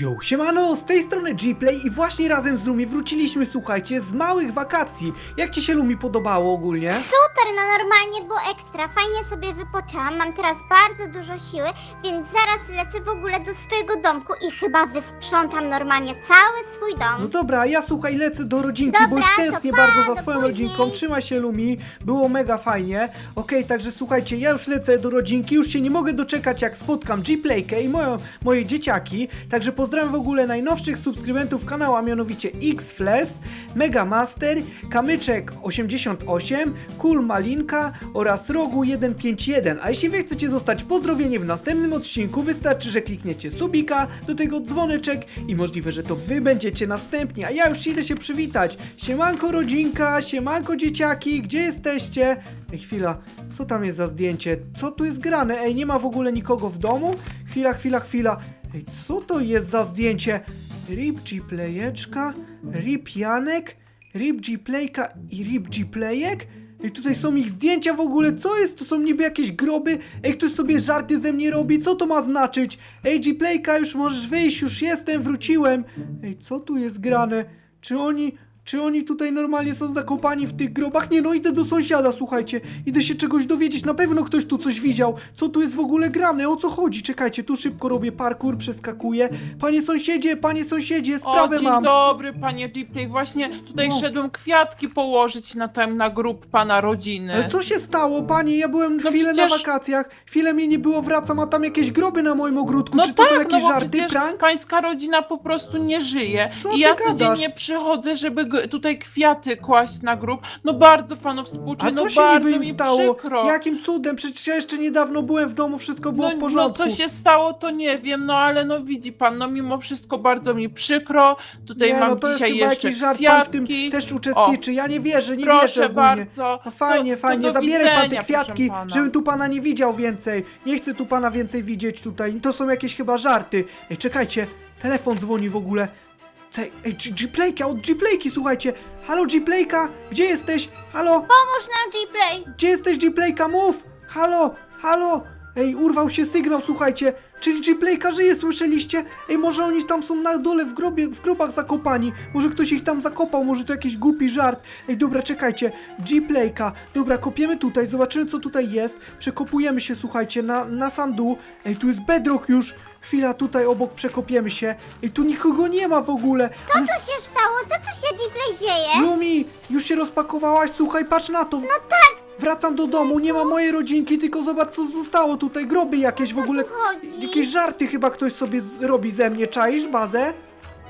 Yo, siemano, z tej strony Gplay i właśnie razem z Lumi wróciliśmy, słuchajcie, z małych wakacji. Jak ci się Lumi podobało ogólnie? Super, no normalnie było ekstra, fajnie sobie wypoczęłam, mam teraz bardzo dużo siły, więc zaraz lecę w ogóle do swojego domku i chyba wysprzątam normalnie cały swój No dom. dobra, ja słuchaj, lecę do rodzinki, bo Dobra, już to tęsknię pa, bardzo za do swoją później. rodzinką. Trzymaj się Lumi, było mega fajnie. Okej, także słuchajcie, ja już lecę do rodzinki, już się nie mogę doczekać jak spotkam Gplaykę i moją, moje dzieciaki. Także pozdrawiam w ogóle najnowszych subskrybentów kanału, a mianowicie Xfles, Mega Master, Kamyczek 88, Cool Malinka oraz Rogu 151. A jeśli wy chcecie zostać pozdrowieni w następnym odcinku, wystarczy, że klikniecie subika, do tego dzwoneczek i możliwe, że to wy będziecie następni, a ja już idę się przywitać. Siemanko rodzinka, siemanko dzieciaki, gdzie jesteście? Ej, chwila, co tam jest za zdjęcie? Co tu jest grane? Ej, nie ma w ogóle nikogo w domu? Chwila, chwila, chwila. Ej, co to jest za zdjęcie? Rip G-Playeczka, Rip Janek, Rip G-Playka i Rip G-Playek? Ej, tutaj są ich zdjęcia w ogóle, co jest? To są niby jakieś groby? Ej, ktoś sobie żarty ze mnie robi, co to ma znaczyć? Ej, G-Playka, już możesz wyjść, już jestem, wróciłem. Ej, co tu jest grane? Czy oni... Czy oni tutaj normalnie są zakopani w tych grobach? Nie no, idę do sąsiada, słuchajcie. Idę się czegoś dowiedzieć, na pewno ktoś tu coś widział. Co tu jest w ogóle grane? O co chodzi? Czekajcie, tu szybko robię parkour, przeskakuję. Panie sąsiedzie, panie sąsiedzie, sprawę o, dzień mam. dobry, panie Gplay. Właśnie tutaj No. szedłem kwiatki położyć na ten, na grób pana rodziny. Ale co się stało, panie? Ja byłem No chwilę na przecież- wakacjach, chwilę mnie nie było, wracam, a tam jakieś groby na moim ogródku. No Czy to tak, są jakieś no bo żarty, przecież prank? pańska rodzina po prostu nie żyje. Co I ty ja gadasz? codziennie przychodzę, żeby tutaj kwiaty kłaść na grób. No bardzo panu A współczuję, co no się bardzo niby mi im stało? przykro. Jakim cudem? Przecież ja jeszcze niedawno byłem w domu, wszystko było No, w no porządku. co się stało, to nie wiem, no ale no widzi pan, no mimo wszystko bardzo mi przykro. Tutaj nie, mam no to jest dzisiaj chyba jeszcze jakiś żart, pan w tym też uczestniczy. Ja nie wierzę, nie Proszę wierzę ogólnie. bardzo. No fajnie, To- to fajnie, do zabieraj pan te widzenia, kwiatki, proszę pana. żebym tu pana nie widział więcej. Nie chcę tu pana więcej widzieć tutaj. To są jakieś chyba żarty. Ej, czekajcie, telefon dzwoni w ogóle. Ej, ej G-Playka, od G-Playki, słuchajcie. Halo G-Playka, gdzie jesteś? Halo, Pomóż nam, G-Play! gdzie jesteś G-Playka, mów! Halo, halo! Ej, urwał się sygnał, słuchajcie. Czyli G-Playka żyje, słyszeliście? Ej, może oni tam są na dole w grobie, w grobach zakopani. Może ktoś ich tam zakopał, może to jakiś głupi żart. Ej, dobra, czekajcie. G-Playka. Dobra, kopiemy tutaj, zobaczymy co tutaj jest. Przekopujemy się, słuchajcie, na, na sam dół. Ej, tu jest bedrock już. Chwila, tutaj obok przekopiemy się. Ej, tu nikogo nie ma w ogóle. Co Ale tu się stało? Co tu się, G-Play, dzieje? Lumi, już się rozpakowałaś? Słuchaj, patrz na to. No tak. Wracam do domu, nie ma mojej rodzinki, tylko zobacz co zostało tutaj. Groby jakieś w ogóle. tu chodzi? Jakieś żarty chyba ktoś sobie robi ze mnie. Czaisz bazę?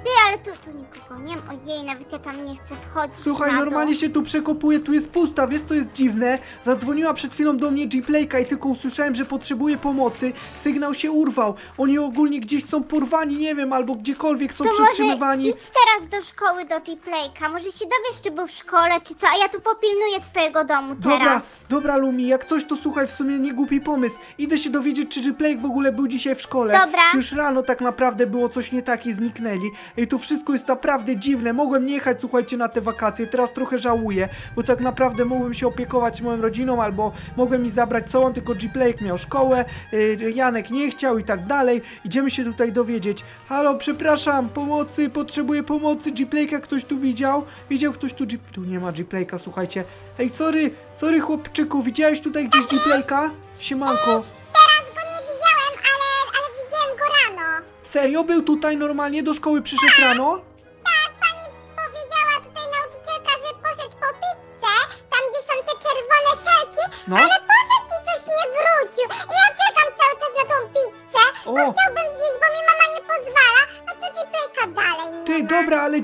Ty, ale tu, tu nikogo nie ma. Ojej, nawet ja tam nie chcę wchodzić Słuchaj, na normalnie się tu przekopuje, tu jest pusta, wiesz co jest dziwne? Zadzwoniła przed chwilą do mnie G-Playka i tylko usłyszałem, że potrzebuje pomocy. Sygnał się urwał. Oni ogólnie gdzieś są porwani, nie wiem, albo gdziekolwiek są To przetrzymywani. może idź teraz do szkoły, do G-Playka. Może się dowiesz, czy był w szkole, czy co, a ja tu popilnuję twojego domu Dobra, teraz. dobra Lumi, jak coś to słuchaj, w sumie nie głupi pomysł. Idę się dowiedzieć, czy G-Playk w ogóle był dzisiaj w szkole. Dobra. Czy już rano tak naprawdę było coś nie tak i zniknęli. I to wszystko jest naprawdę dziwne. Mogłem nie jechać, słuchajcie, na te wakacje. Teraz trochę żałuję, bo tak naprawdę mógłbym się opiekować moją rodziną, albo mogłem mi zabrać całą, tylko G-Playk miał szkołę, yy, Janek nie chciał i tak dalej. Idziemy się tutaj dowiedzieć. Halo, przepraszam, pomocy, potrzebuję pomocy. G-Playka ktoś tu widział? Widział ktoś tu G... Tu nie ma G-Playka, słuchajcie. Ej, sorry, sorry chłopczyku, widziałeś tutaj gdzieś G-Playka? Siemanko. Serio? Był tutaj normalnie? Do szkoły przyszedł rano?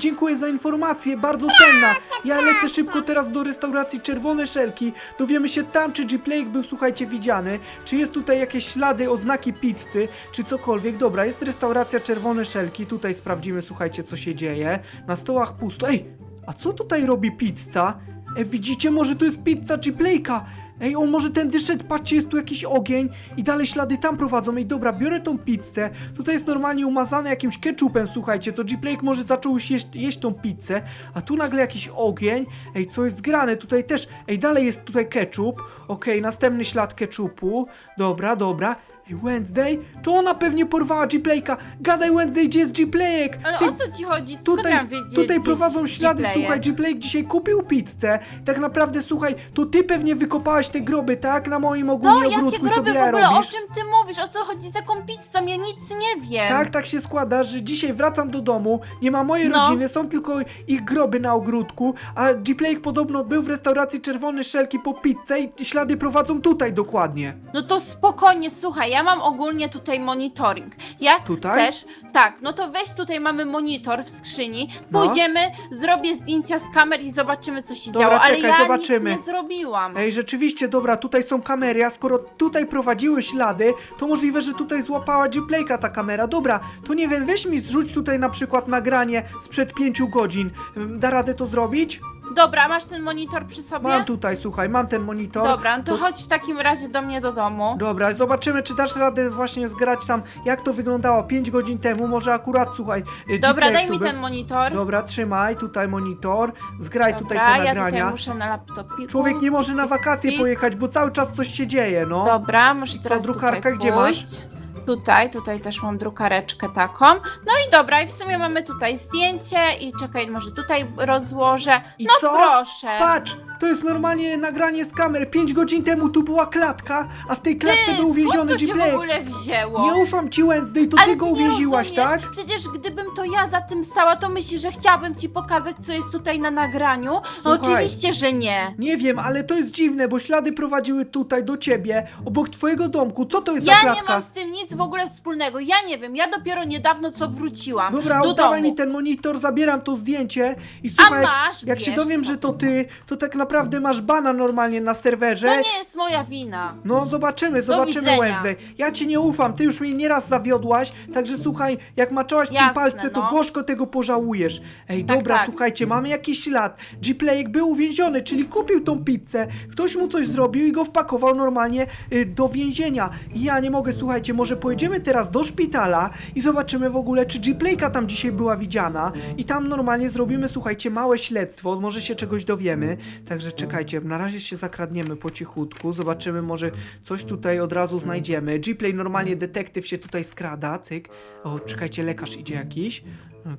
Dziękuję za informację, bardzo cenna. Ja lecę proszę. szybko teraz do restauracji Czerwone Szelki. Dowiemy się tam, czy G-Playk był, słuchajcie, widziany. Czy jest tutaj jakieś ślady, oznaki pizzy, czy cokolwiek. Dobra, jest restauracja Czerwone Szelki. Tutaj sprawdzimy, słuchajcie, co się dzieje. Na stołach pusto. Ej, a co tutaj robi pizza? Ej, widzicie, może to jest pizza G-Playka. Ej, on może tędy szedł, patrzcie, jest tu jakiś ogień i dalej ślady tam prowadzą. Ej, dobra, biorę tą pizzę. Tutaj jest normalnie umazane jakimś ketchupem, słuchajcie. To G-Playk może zaczął jeść, jeść tą pizzę, a tu nagle jakiś ogień. Ej, co jest grane? Tutaj też, ej, dalej jest tutaj ketchup. Okej, następny ślad ketchupu. Dobra, dobra. Wednesday? To ona pewnie porwała G-Playka. Gadaj Wednesday, gdzie jest G-Playek? Ale Ty- o co ci chodzi? Skąd Tutaj, mam wiedzieć, tutaj prowadzą ślady, słuchaj, G-Playek dzisiaj kupił pizzę. Tak naprawdę, słuchaj, to ty pewnie wykopałaś te groby, tak? Na moim To ogólnie No, jakie ogródku i groby sobie w ogóle? O robisz. czym ty mówisz? O co chodzi z jaką pizzą? Ja nic nie wiem. Tak, tak się składa, że dzisiaj wracam do domu, nie ma mojej No. rodziny, są tylko ich groby na ogródku, a G-Playek podobno był w restauracji Czerwone Szelki po pizzę i ślady prowadzą tutaj dokładnie. No to spokojnie, słuchaj, ja mam ogólnie tutaj monitoring. Jak Tutaj? chcesz, tak, no to weź tutaj mamy monitor w skrzyni, No. pójdziemy, zrobię zdjęcia z kamer i zobaczymy co się Dobra, działo, ale czekaj, ja zobaczymy. nic nie zrobiłam. Ej, rzeczywiście, dobra, tutaj są kamery, a skoro tutaj prowadziły ślady, to możliwe, że tutaj złapała G-Playka ta kamera. Dobra, to nie wiem, weź mi zrzuć tutaj na przykład nagranie sprzed pięciu godzin. Ym, Da radę to zrobić? Dobra, masz ten monitor przy sobie? Mam tutaj, słuchaj, mam ten monitor. Dobra, no to chodź w takim razie do mnie do domu. Dobra, zobaczymy, czy dasz radę właśnie zgrać tam, jak to wyglądało 5 godzin temu. Może akurat, słuchaj, y, Dobra, daj mi ten monitor. Dobra, trzymaj, tutaj monitor, zgraj tutaj te ja nagrania. tutaj muszę na laptopiku. Człowiek nie może na wakacje pojechać, bo cały czas coś się dzieje, no. Dobra, muszę co, teraz drukarka tutaj gdzie masz? pójść. Tutaj, tutaj też mam drukareczkę taką. No i dobra, i w sumie mamy tutaj zdjęcie i czekaj, może tutaj rozłożę. I no co? proszę. Patrz, to jest normalnie nagranie z kamer. 5 godzin temu tu była klatka, a w tej klatce był uwięziony skąd to się w ogóle wzięło? Nie ufam ci Wednesday, to ty go nie uwięziłaś, rozumiesz. tak? Przecież gdybym to ja za tym stała, to myślisz, że chciałabym ci pokazać, co jest tutaj na nagraniu? No Słuchaj. oczywiście, że nie. Nie wiem, ale to jest dziwne, bo ślady prowadziły tutaj do ciebie, obok twojego domku. Co to jest Ja za nie klatka? mam z tym nic w ogóle wspólnego. Ja nie wiem, ja dopiero niedawno co wróciłam Dobra, do oddawaj domu. mi ten monitor, zabieram to zdjęcie i słuchaj, masz, jak się wiesz dowiem, że to ty, to tak naprawdę masz bana normalnie na serwerze. To nie jest moja wina. No zobaczymy, zobaczymy widzenia. Wednesday. Ja ci nie ufam, ty już mnie nieraz zawiodłaś, także słuchaj, jak maczałaś tym Jasne, palce, to no. gorzko tego pożałujesz. Ej, Tak, dobra, tak. słuchajcie, mamy jakiś ślad. G-Playek był uwięziony, czyli kupił tą pizzę, ktoś mu coś zrobił i go wpakował normalnie y, do więzienia. Ja nie mogę, słuchajcie, może pojedziemy teraz do szpitala i zobaczymy w ogóle, czy G-Playka tam dzisiaj była widziana i tam normalnie zrobimy, słuchajcie, małe śledztwo, może się czegoś dowiemy. Także czekajcie, na razie się zakradniemy po cichutku, zobaczymy, może coś tutaj od razu znajdziemy. G-Play normalnie detektyw się tutaj skrada, cyk. O, czekajcie, lekarz idzie jakiś.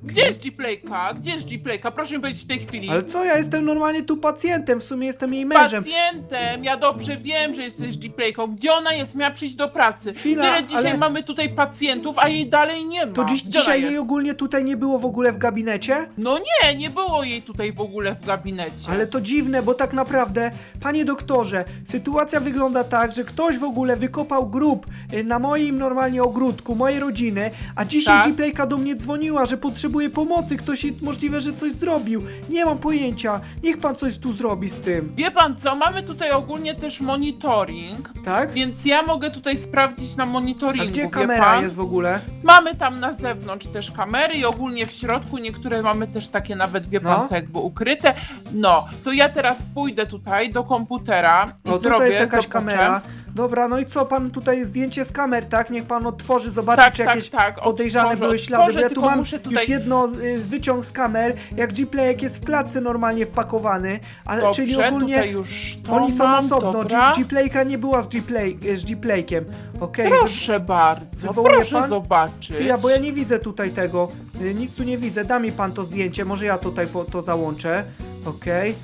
Gdzie jest G-Playka? Gdzie jest G-Playka? Proszę mi powiedzieć w tej chwili. Ale co, ja jestem normalnie tu pacjentem, w sumie jestem jej mężem. Pacjentem, ja dobrze wiem, że jesteś G-Playką. Gdzie ona jest? Miała przyjść do pracy. Chwila, Tyle dzisiaj ale- mamy tutaj pacjentów, a jej dalej nie ma. To dziś, Gdzie ona dzisiaj jest? jej ogólnie tutaj nie było w ogóle w gabinecie? No nie, nie było jej tutaj w ogóle w gabinecie. Ale to dziwne, bo tak naprawdę, panie doktorze, sytuacja wygląda tak, że ktoś w ogóle wykopał grób y, na moim normalnie ogródku, mojej rodziny, a dzisiaj Tak? G-Playka do mnie dzwoniła, że potrzebuje pomocy, ktoś możliwe, że coś zrobił. Nie mam pojęcia, niech pan coś tu zrobi z tym, Wie pan co, mamy tutaj ogólnie też monitoring, tak? więc ja mogę tutaj sprawdzić na A monitoringu, gdzie wie kamera pan? jest w ogóle? Mamy tam na zewnątrz też kamery i ogólnie w środku niektóre mamy też takie nawet, wie pan No. co, jakby ukryte. No, to ja teraz pójdę tutaj do komputera i O, zrobię, tutaj jest jakaś zobaczę. kamera. Dobra, no i co, pan tutaj zdjęcie z kamer, tak? Niech pan otworzy, zobaczy, Tak, czy tak, jakieś tak, podejrzane były ślady. bo ja tu tylko mam muszę tutaj- już jedno y, wyciąg z kamer, jak G-Playek jest w klatce normalnie wpakowany, ale Dobrze, czyli ogólnie tutaj już to oni są mam, osobno. dobra. G- G-Playka nie była z G-Play, z G-Playkiem. Okej. Proszę bardzo, Wywołuje proszę pan? zobaczyć. Chwila, bo ja nie widzę tutaj tego. Y, Nic tu nie widzę. Da mi pan to zdjęcie, może ja tutaj po, to załączę. Okej.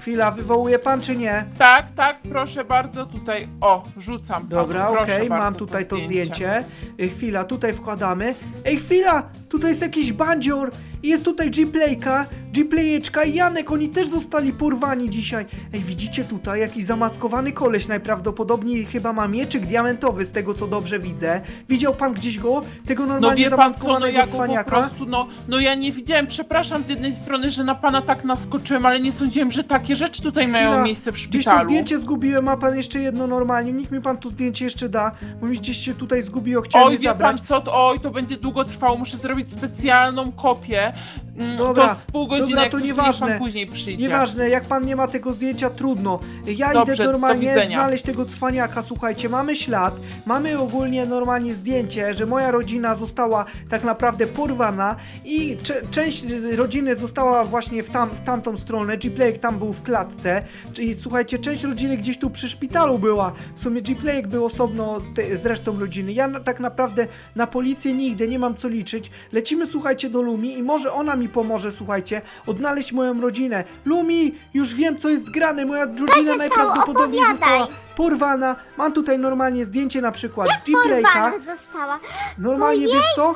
Chwila, wywołuje pan czy nie? Tak, tak, proszę bardzo, tutaj, o, rzucam panu, Dobra, proszę okej, mam tutaj to zdjęcie. Ej, chwila, tutaj wkładamy. Ej, chwila! Tutaj jest jakiś bandzior i jest tutaj G-Playka, G-Playeczka i Janek, oni też zostali porwani dzisiaj. Ej, widzicie tutaj jakiś zamaskowany koleś, najprawdopodobniej chyba ma mieczyk diamentowy, z tego co dobrze widzę. Widział pan gdzieś go? Tego No normalnie wie pan co, no zamaskowanego ja go po cwaniaka? prostu, no, no ja nie widziałem, przepraszam z jednej strony, że na pana tak naskoczyłem, ale nie sądziłem, że takie rzeczy tutaj mają Chwila, miejsce w Gdzieś to szpitalu. zdjęcie zgubiłem, ma pan jeszcze jedno normalnie. Niech mi pan tu zdjęcie jeszcze da, bo mi gdzieś się tutaj zgubiło, chciałem Oj, je wie zabrać. pan co, to, oj, to będzie długo trwało, muszę zrobić specjalną kopię. Mm, Dobra, to w pół godziny, dobra, jak to coś, niech nieważne. pan później przyjdzie. Nieważne, jak pan nie ma tego zdjęcia, trudno. Ja Dobrze, idę do normalnie widzenia. znaleźć tego cwaniaka. Słuchajcie, mamy ślad, mamy ogólnie normalnie zdjęcie, że moja rodzina została tak naprawdę porwana i cze- część rodziny została właśnie w, tam, w tamtą stronę. G-Playek tam był w w klatce. Czyli słuchajcie, część rodziny gdzieś tu przy szpitalu była. W sumie G-Playek był osobno te, z resztą rodziny. Ja na, tak naprawdę na policję nigdy nie mam co liczyć. Lecimy, słuchajcie, do Lumi i może ona mi pomoże, słuchajcie, odnaleźć moją rodzinę. Lumi, już wiem, co jest grane. Moja rodzina najprawdopodobniej stało? została Opowiadaj. porwana. Mam tutaj normalnie zdjęcie na przykład. Porwana została. Normalnie, wiesz co?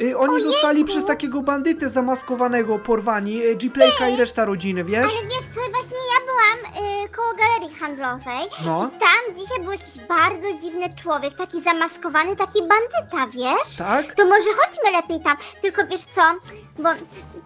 Y, oni Ojejku. zostali przez takiego bandytę zamaskowanego porwani, y, i reszta rodziny, wiesz? Ale wiesz co, koło galerii handlowej No. i tam dzisiaj był jakiś bardzo dziwny człowiek, taki zamaskowany, taki bandyta, wiesz? Tak? To może chodźmy lepiej tam, tylko wiesz co, bo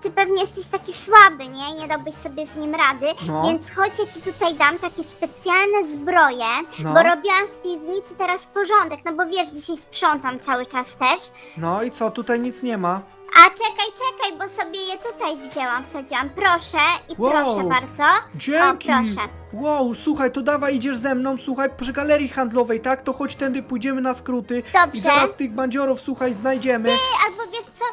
ty pewnie jesteś taki słaby, nie? Nie dałbyś sobie z nim rady, No. więc chodź, ja ci tutaj dam takie specjalne zbroje, No. bo robiłam w piwnicy teraz porządek, no bo wiesz, dzisiaj sprzątam cały czas też. No i co, tutaj nic nie ma. A czekaj, czekaj, bo sobie je tutaj wzięłam, wsadziłam, proszę i Wow. proszę bardzo. Dzięki! O, proszę. Wow, słuchaj, to dawaj, idziesz ze mną, słuchaj, przy galerii handlowej, tak? To chodź tędy, pójdziemy na skróty. Dobrze. I zaraz tych bandziorów, słuchaj, znajdziemy. Ty, albo wiesz co,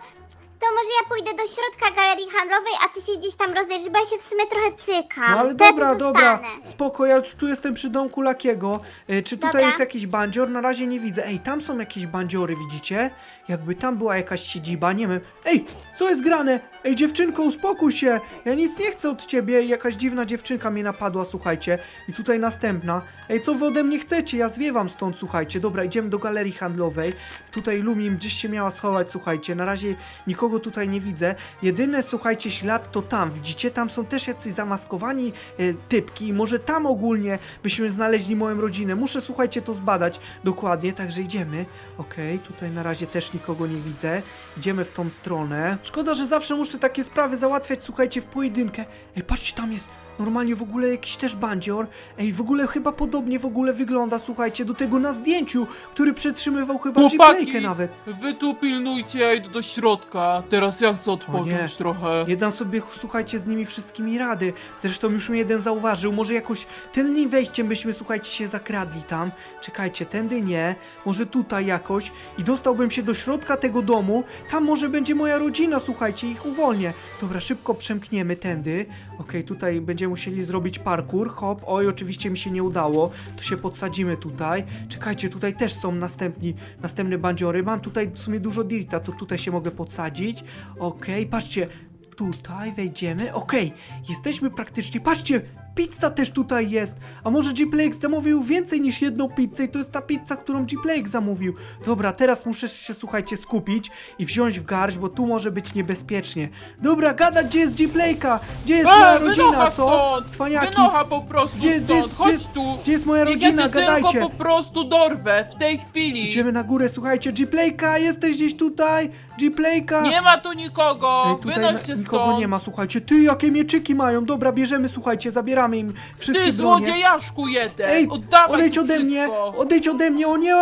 to może ja pójdę do środka galerii handlowej, a ty się gdzieś tam rozejrzysz, bo ja się w sumie trochę cykam. No ale To ja dobra, dobra, zostanę. spoko, ja już tu jestem przy domku Lakiego. E, czy tutaj Dobra. jest jakiś bandzior? Na razie nie widzę. Ej, tam są jakieś bandziory, widzicie? Jakby tam była jakaś siedziba, nie wiem. Ej, co jest grane? Ej, dziewczynko, uspokój się! Ja nic nie chcę od ciebie. Jakaś dziwna dziewczynka mnie napadła, słuchajcie. I tutaj następna. Ej, co wy ode mnie chcecie? Ja zwiewam stąd, słuchajcie. Dobra, idziemy do galerii handlowej. Tutaj Lumi gdzieś się miała schować, słuchajcie. Na razie nikogo tutaj nie widzę. Jedyne, słuchajcie, ślad to tam. Widzicie, tam są też jacyś zamaskowani e, typki. I może tam ogólnie byśmy znaleźli moją rodzinę. Muszę, słuchajcie, to zbadać dokładnie, także idziemy. Okej, tutaj na razie też nikogo nie widzę. Idziemy w tą stronę. Szkoda, że zawsze muszę takie sprawy załatwiać, słuchajcie, w pojedynkę. Ej, patrzcie, tam jest normalnie w ogóle jakiś też bandzior. Ej, w ogóle chyba podobnie w ogóle wygląda, słuchajcie, do tego na zdjęciu, który przetrzymywał chyba Chłopaki, nawet. wy tu pilnujcie, ja idę do środka. Teraz ja chcę odpocząć trochę. Nie dam sobie, słuchajcie, z nimi wszystkimi rady. Zresztą już mnie jeden zauważył. Może jakoś tylnym wejściem byśmy, słuchajcie, się zakradli tam. Czekajcie, tędy nie. Może tutaj jakoś. I dostałbym się do środka tego domu. Tam może będzie moja rodzina, słuchajcie, ich uwolnię. Dobra, szybko przemkniemy tędy. Okej, tutaj będziemy musieli zrobić parkour. Hop, oj, oczywiście mi się nie udało. To się podsadzimy tutaj. Czekajcie, tutaj też są następni, następne bandziory. Mam tutaj w sumie dużo dirta, to tutaj się mogę podsadzić. Okej, patrzcie, tutaj wejdziemy. Okej, jesteśmy praktycznie. Patrzcie, pizza też tutaj jest. A może G-Playek zamówił więcej niż jedną pizzę i to jest ta pizza, którą G-Playek zamówił. Dobra, teraz muszę się, słuchajcie, skupić i wziąć w garść, bo tu może być niebezpiecznie. Dobra, gadać, gdzie jest G-Playka? Gdzie jest moja E, rodzina, wynocha co? stąd! Cwaniaki. Wynocha po prostu Gdzie- gdzie- stąd! Chodź gdzie- tu! Gdzie jest moja rodzina? ja cię Gadajcie. tylko po prostu dorwę w tej chwili! Idziemy na górę, słuchajcie, G-Playka, jesteś gdzieś tutaj? G-Playka? Nie ma tu nikogo! Ej, tutaj Wynoś na, się nikogo stąd! nie ma, słuchajcie. Ty, jakie mieczyki mają. Dobra, bierzemy, słuchajcie, zabieramy im wszystkie Ty bronie. złodziejaszku jeden! Ej, Oddawaj odejdź ode mnie! wszystko. Odejdź ode mnie, o nie!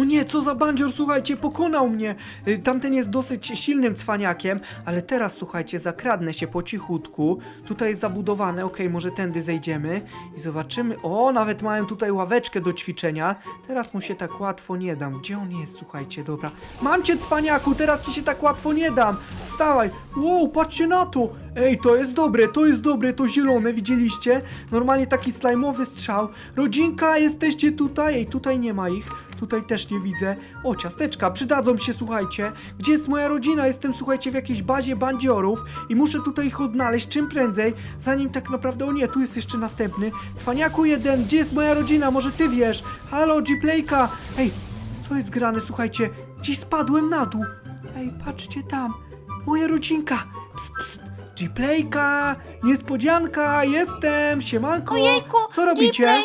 O nie, co za bandzior, słuchajcie, pokonał mnie! Y, Tamten jest dosyć silnym cwaniakiem, ale teraz, słuchajcie, zakradnę się po cichutku. Tutaj jest zabudowane, okej, może tędy zejdziemy i zobaczymy. O, nawet mają tutaj ławeczkę do ćwiczenia. Teraz mu się tak łatwo nie dam. Gdzie on jest, słuchajcie, dobra. Mam cię, cwaniaku, teraz ci się tak łatwo nie dam. Wstawaj! Wow, patrzcie na to! Ej, to jest dobre, to jest dobre, to zielone, widzieliście? Normalnie taki slajmowy strzał. Rodzinka, jesteście tutaj? Ej, tutaj nie ma ich. Tutaj też nie widzę. O, ciasteczka, przydadzą się, słuchajcie. Gdzie jest moja rodzina? Jestem, słuchajcie, w jakiejś bazie bandziorów i muszę tutaj ich odnaleźć czym prędzej, zanim tak naprawdę... O nie, tu jest jeszcze następny. Cwaniaku jeden, gdzie jest moja rodzina? Może ty wiesz? Halo, G-Playka! Ej, co jest grane, słuchajcie? Gdzieś spadłem na dół. Ej, patrzcie tam. Moja rodzinka. Psst, psst. G-Playka, niespodzianka, jestem, siemanko. Ojejku, Co robicie? Gplay,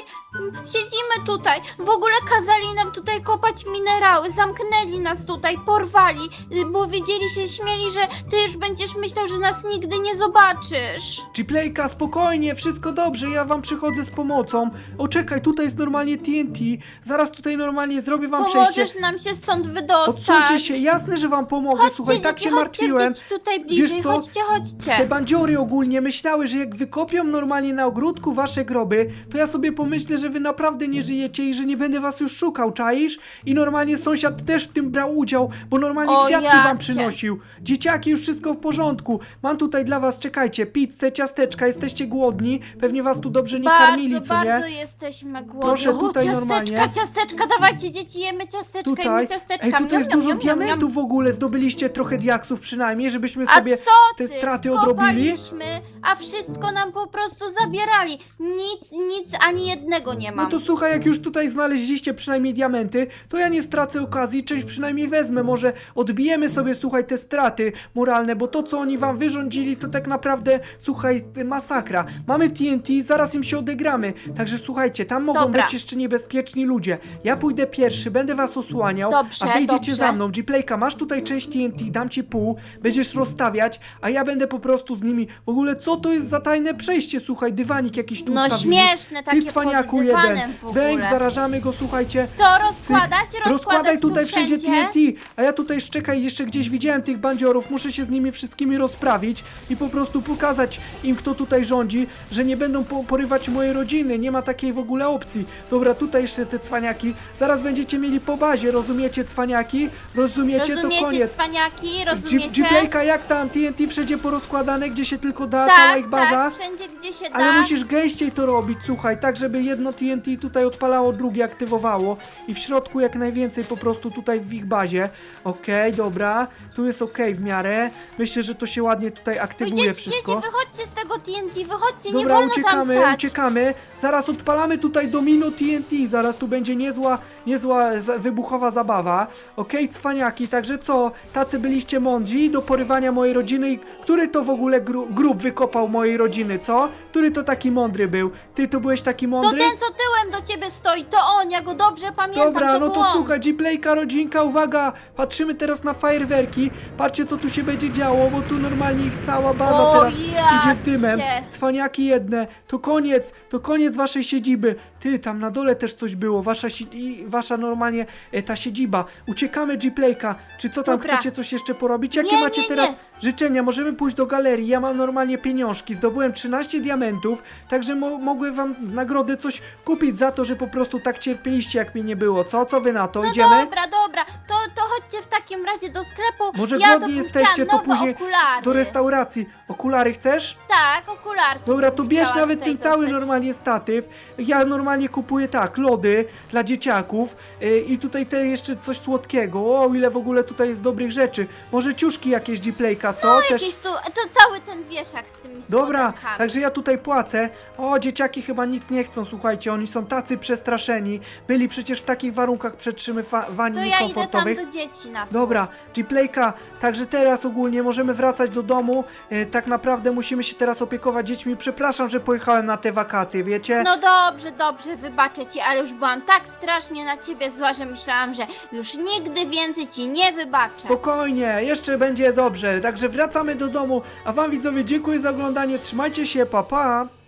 siedzimy tutaj. W ogóle kazali nam tutaj kopać minerały, zamknęli nas tutaj, porwali, y, bo wiedzieli się, śmieli, że ty już będziesz myślał, że nas nigdy nie zobaczysz. G-Playka, spokojnie, wszystko dobrze, ja wam przychodzę z pomocą. O, czekaj, tutaj jest normalnie TNT. Zaraz tutaj normalnie zrobię wam przejście. Pomożesz nam się stąd wydostać. Odsuńcie się, jasne, że wam pomogę, Chodźcie, słuchaj, tak dzieci, się martwiłem. Chodźcie dzieci tutaj bliżej, co? chodźcie, chodźcie. Te bandziory ogólnie myślały, że jak wykopią normalnie na ogródku wasze groby, to ja sobie pomyślę, że wy naprawdę nie żyjecie i że nie będę was już szukał, czaisz? I normalnie sąsiad też w tym brał udział, bo normalnie O, kwiatki ja wam cię. przynosił. Dzieciaki, już wszystko w porządku. Mam tutaj dla was, czekajcie, pizzę, ciasteczka, jesteście głodni? Pewnie was tu dobrze nie bardzo, karmili, co bardzo nie? jesteśmy głodni. Proszę o, tutaj ciasteczka, normalnie. ciasteczka, dawajcie dzieci, jemy ciasteczka, Tutaj. jemy ciasteczka. Ej, tutaj Miam, jest miam, dużo miam, miam, miam. diamentów w ogóle, zdobyliście trochę diaksów przynajmniej, żebyśmy A sobie co te ty? straty odrobili. Kopaliśmy, a wszystko nam po prostu zabierali. Nic, nic, ani jednego nie No mam. to słuchaj, jak już tutaj znaleźliście przynajmniej diamenty, to ja nie stracę okazji, część przynajmniej wezmę. Może odbijemy sobie, słuchaj, te straty moralne, bo to, co oni wam wyrządzili, to tak naprawdę, słuchaj, masakra. Mamy TNT, zaraz im się odegramy. Także słuchajcie, tam mogą Dobra. być jeszcze niebezpieczni ludzie. Ja pójdę pierwszy, będę was osłaniał, Dobrze, a wyjdziecie dobrze. za mną. Gplayka, masz tutaj część TNT, dam ci pół, będziesz rozstawiać, a ja będę po prostu z nimi. W ogóle, co to jest za tajne przejście? Słuchaj, dywanik jakiś tu No ustawili. śmieszne, takie Ty cwaniaku dywanem jeden. w ogóle. Bęk, zarażamy go, słuchajcie. To rozkładać, rozkładać Rozkładaj tu tutaj wszędzie? TNT, a ja tutaj szczekaj, jeszcze gdzieś widziałem tych bandziorów, muszę się z nimi wszystkimi rozprawić i po prostu pokazać im, kto tutaj rządzi, że nie będą po porywać mojej rodziny, nie ma takiej w ogóle opcji. Dobra, tutaj jeszcze te cwaniaki, zaraz będziecie mieli po bazie, rozumiecie cwaniaki? Rozumiecie? to Rozumiecie, koniec. cwaniaki, rozumiecie? G-Playka, jak tam? TNT wszędzie porozkładane, gdzie się tylko da, cała ich tak, baza? tak, wszędzie gdzie się Ale da. musisz gęściej to robić, słuchaj, tak żeby jedno TNT tutaj odpalało, drugie aktywowało i w środku jak najwięcej po prostu tutaj w ich bazie. Okej, dobra, tu jest okej w miarę. Myślę, że to się ładnie tutaj aktywuje dzieci, wszystko. dzieci, wychodźcie z tego TNT, wychodźcie, nie Dobra, wolno uciekamy, tam stać. uciekamy. Zaraz odpalamy tutaj domino TNT. Zaraz tu będzie niezła, niezła wybuchowa zabawa. Okej, cwaniaki, także co? Tacy byliście mądrzy do porywania mojej rodziny. I Który to w ogóle gru, grób wykopał mojej rodziny, co? Który to taki mądry był? Ty to byłeś taki To mądry? ten, co tyłem do ciebie stoi, to on, ja go dobrze pamiętam, Dobra, to no to słuchaj, G-Playka, rodzinka, uwaga! Patrzymy teraz na fajerwerki. Patrzcie, co tu się będzie działo, bo tu normalnie ich cała baza O, teraz ja idzie z dymem. cię. Cwaniaki jedne. To koniec, to koniec waszej siedziby. Ty, tam na dole też coś było. Wasza, si- i wasza normalnie e, ta siedziba. Uciekamy, G-Playka. Czy co tam Dobra. chcecie coś jeszcze porobić? Jakie Nie, macie nie, teraz nie. życzenia? Możemy pójść do galerii. Ja mam normalnie pieniążki. Zdobyłem 13 diamentów, także mo mogłem wam w nagrodę coś kupić za to, że po prostu tak cierpieliście, jak mnie nie było. Co? Co wy na to? No Idziemy? dobra, dobra, to, to chodźcie w takim razie do sklepu. Może ja głodni to bym jesteście, to nowe później okulary. do restauracji. Okulary chcesz? Tak, okularki. Dobra, bym to bierz chciała nawet tutaj ten cały dostać. normalnie statyw. Ja normalnie kupuję tak, lody dla dzieciaków yy, i tutaj te jeszcze coś słodkiego. O, ile w ogóle tutaj jest dobrych rzeczy. Może ciuszki jakieś G-Playka, co? No, Też... jakieś tu, to cały ten wieszak z tymi Dobra, słodankami. także ja tutaj płacę. O, dzieciaki chyba nic nie chcą, słuchajcie, oni są tacy przestraszeni. Byli przecież w takich warunkach przetrzymywani To ja idę tam do dzieci na to. Dobra, G-Playka, także teraz ogólnie możemy wracać do domu. E, tak naprawdę musimy się teraz opiekować dziećmi. Przepraszam, że pojechałem na te wakacje, wiecie? No dobrze, dobrze, wybaczę ci, ale już byłam tak strasznie na ciebie zła, że myślałam, że już nigdy więcej ci nie wybaczę. Spokojnie, jeszcze będzie dobrze. Także wracamy do domu. A wam widzowie dziękuję za oglądanie. Trzymajcie się, pa pa.